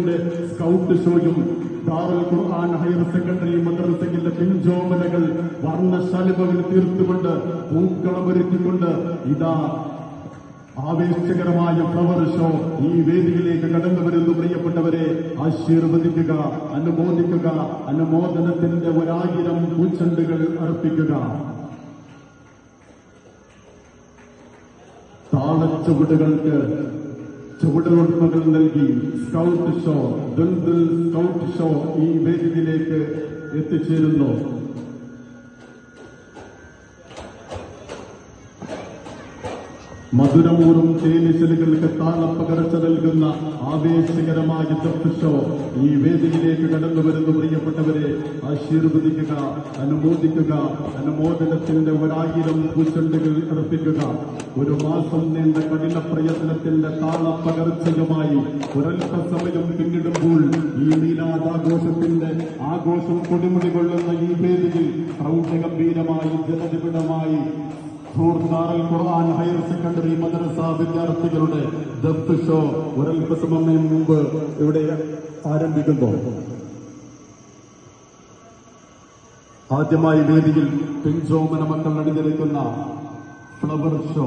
സ്കൂളിന്റെ സ്കൗട്ട് ഷോയും ദാറുൽ ഖുർആൻ higher secondary മദ്രസയിലെ പിൻജോമലകൾ വർണശാലിമകൾ തീർത്തുകൊണ്ട് പൂക്കളമൊരുക്കിക്കൊണ്ട് ഇതാ ആവേശകരമായ ഫ്ലവർ ഷോ ഈ വേദിയിലേക്ക് കടന്നു വരുന്നു. പ്രിയപ്പെട്ടവരെ ആശീർവദിക്കുക അനുമോദിക്കുക അനുമോദനത്തിന്റെ ഒരായിരം പൂച്ചണ്ടുകൾ അർപ്പിക്കുക. താളച്ചുവടുകൾക്ക് ചുവടുകൊടുമകൾ നൽകി. Scout show Duldul scout show ഈ വേദിയിലേക്ക് എത്തിച്ചേരുന്നു. മധുരമൂറും തേനിശലുകൾക്ക് താളപ്പകർച്ച നൽകുന്ന ആവേശകരമായ ചർത്തുഷോ ഈ വേദിയിലേക്ക് കടന്നു വരുന്നു പ്രിയപ്പെട്ടവരെ. ആശീർവദിക്കുക അനുമോദിക്കുക അനുമോദനത്തിന്റെ ഒരായിരം പൂച്ചെണ്ടുകൾ അർപ്പിക്കുക. ഒരു മാസം നീണ്ട കഠിന പ്രയത്നത്തിന്റെ താളപ്പകർച്ചയുമായി ഒരൽപ്പസമയം പിന്നിടുമ്പോൾ ഈ നീലാദാഘോഷത്തിന്റെ ആഘോഷം കൊടിമുടി കൊള്ളുന്ന ഈ വേദിയിൽ പ്രൗഢഗംഭീരമായി ജനനിബിഡമായി ഖുർആൻ ഹയർ സെക്കൻഡറി മദ്രസ വിദ്യാർത്ഥികളുടെ ദത്ത് ഷോ ഒരൽപ്പസമയം മുമ്പ് ഇവിടെ ആരംഭിക്കുന്നു ആദ്യമായി വേദിയിൽ പിൻചോമന മക്കൾ അണിഞ്ഞിരിക്കുന്ന ഫ്ലവർ ഷോ.